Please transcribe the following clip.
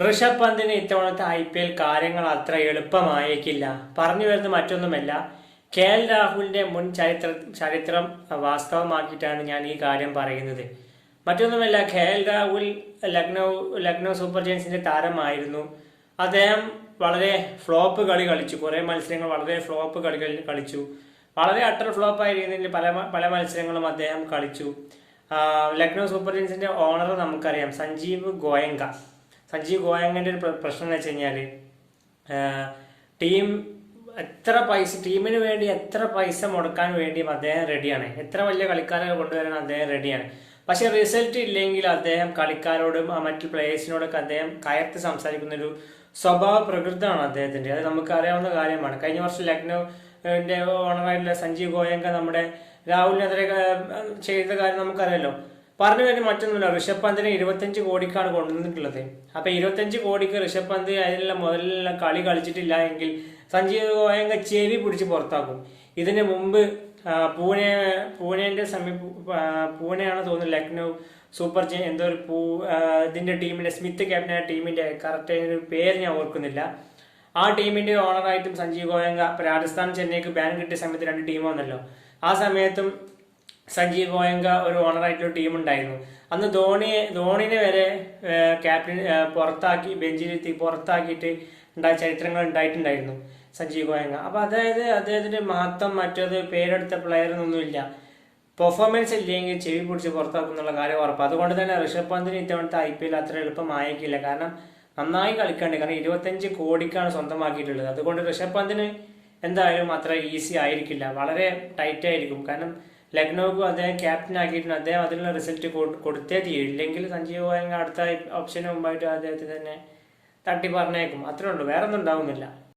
ഋഷഭ് പന്തിന് ഇത്തവണത്തെ I P L കാര്യങ്ങൾ അത്ര എളുപ്പമായേക്കില്ല. പറഞ്ഞു വരുന്ന മറ്റൊന്നുമല്ല. കെ എൽ രാഹുലിന്റെ മുൻ ചരിത്ര ചരിത്രം വാസ്തവമാക്കിയിട്ടാണ് ഞാൻ ഈ കാര്യം പറയുന്നത്. മറ്റൊന്നുമല്ല K L Rahul Lucknow Lucknow super ജെയിൻസിന്റെ താരമായിരുന്നു. അദ്ദേഹം വളരെ ഫ്ലോപ്പ് കളി കളിച്ചു. കുറെ മത്സരങ്ങൾ വളരെ ഫ്ലോപ്പ് കളികൾ കളിച്ചു. വളരെ അട്ടർ ഫ്ലോപ്പ് രീതിയിൽ പല പല മത്സരങ്ങളും അദ്ദേഹം കളിച്ചു. ലക്നൗ സൂപ്പർ ജെയിൻസിന്റെ ഓണർ നമുക്കറിയാം. സഞ്ജീവ് ഗോയങ്ക. സഞ്ജീവ് ഗോയങ്കന്റെ ഒരു പ്ര- പ്രശ്നം എന്ന് വെച്ച് കഴിഞ്ഞാൽ ടീം എത്ര പൈസ ടീമിന് വേണ്ടി എത്ര പൈസ മുടക്കാൻ വേണ്ടിയും അദ്ദേഹം റെഡിയാണ് എത്ര വലിയ കളിക്കാരെ കൊണ്ടുവരാൻ അദ്ദേഹം റെഡിയാണ് പക്ഷേ റിസൾട്ട് ഇല്ലെങ്കിൽ അദ്ദേഹം കളിക്കാരോടും മറ്റു പ്ലേയേഴ്സിനോടൊക്കെ അദ്ദേഹം കയർത്ത് സംസാരിക്കുന്ന ഒരു സ്വഭാവ പ്രകൃതമാണ് അദ്ദേഹത്തിന്റെ. അത് നമുക്ക് അറിയാവുന്ന കാര്യമാണ്. കഴിഞ്ഞ വർഷം ലക്നൌവിന്റെ ഓണറായിട്ടുള്ള സഞ്ജീവ് ഗോയങ്ക നമ്മുടെ രാഹുലിനെതിരെ ചെയ്ത കാര്യം നമുക്കറിയാലോ. പറഞ്ഞു കാര്യം മറ്റൊന്നുമില്ല. ഋഷഭ് പന്തിനെ ഇരുപത്തഞ്ച് കോടിക്കാണ് കൊണ്ടുവന്നിട്ടുള്ളത്. അപ്പൊ ഇരുപത്തഞ്ച് കോടിക്ക് ഋഷഭ് പന്ത് അതിനുള്ള മുതലുള്ള കളി കളിച്ചിട്ടില്ല എങ്കിൽ സഞ്ജീവ് ഗോയങ്ക ചെവി പിടിച്ച് പുറത്താക്കും. ഇതിന് മുമ്പ് പൂനെ പൂനെന്റെ സമീപ പൂനെയാണ് തോന്നുന്നു ലക്നൗ സൂപ്പർ ജെ എന്തോ ഒരു പൂ ഇതിന്റെ ടീമിന്റെ സ്മിത്ത് ക്യാപ്റ്റനായ ടീമിന്റെ കറക്റ്റ് ഒരു പേര് ഞാൻ ഓർക്കുന്നില്ല. ആ ടീമിന്റെ ഓണറായിട്ടും സഞ്ജീവ് ഗോയങ്ക രാജസ്ഥാൻ ചെന്നൈക്ക് ബാൻ കിട്ടിയ സമയത്ത് രണ്ട് ടീം വന്നല്ലോ ആ സമയത്തും സഞ്ജീവ് ഗോയങ്ക ഒരു ഓണറായിട്ടുള്ള ടീം ഉണ്ടായിരുന്നു. അന്ന് ധോണിയെ ധോണിനെ വരെ ക്യാപ്റ്റൻ പുറത്താക്കി ബെഞ്ചിലെത്തി പുറത്താക്കിയിട്ട് ഉണ്ടായ ചരിത്രങ്ങൾ ഉണ്ടായിട്ടുണ്ടായിരുന്നു സഞ്ജീവ് ഗോയങ്ക. അപ്പോൾ അതായത് അദ്ദേഹത്തിന്റെ മഹത്വം മറ്റത് പേരെടുത്ത പ്ലെയർ പെർഫോമൻസ് ഇല്ലെങ്കിൽ ചെവി പിടിച്ച് പുറത്താക്കും എന്നുള്ള കാര്യം ഉറപ്പ്. അതുകൊണ്ട് തന്നെ ഋഷഭ് പന്തിന് ഇത്തവണത്തെ ഐ പി എൽ അത്ര എളുപ്പമായേക്കില്ല കാരണം നന്നായി കളിക്കേണ്ടത് കാരണം ഇരുപത്തഞ്ച് കോടിക്കാണ് സ്വന്തമാക്കിയിട്ടുള്ളത്. അതുകൊണ്ട് ഋഷഭ് പന്തിന് എന്തായാലും അത്ര ഈസി ആയിരിക്കില്ല. വളരെ ടൈറ്റ് ആയിരിക്കും. കാരണം ലക്നൌക്ക് അദ്ദേഹം ക്യാപ്റ്റൻ ആക്കിയിട്ടുണ്ട്. അദ്ദേഹം അതിനുള്ള റിസൾട്ട് കൊടുത്തേ തീരും ഇല്ലെങ്കിൽ സഞ്ജീവ് ഗോയങ്ക അടുത്ത ഓപ്ഷന് മുമ്പായിട്ട് അദ്ദേഹത്തെ തന്നെ തട്ടി പറഞ്ഞേക്കും അത്രേ ഉള്ളൂ. വേറെ ഒന്നും ഉണ്ടാവുന്നില്ല.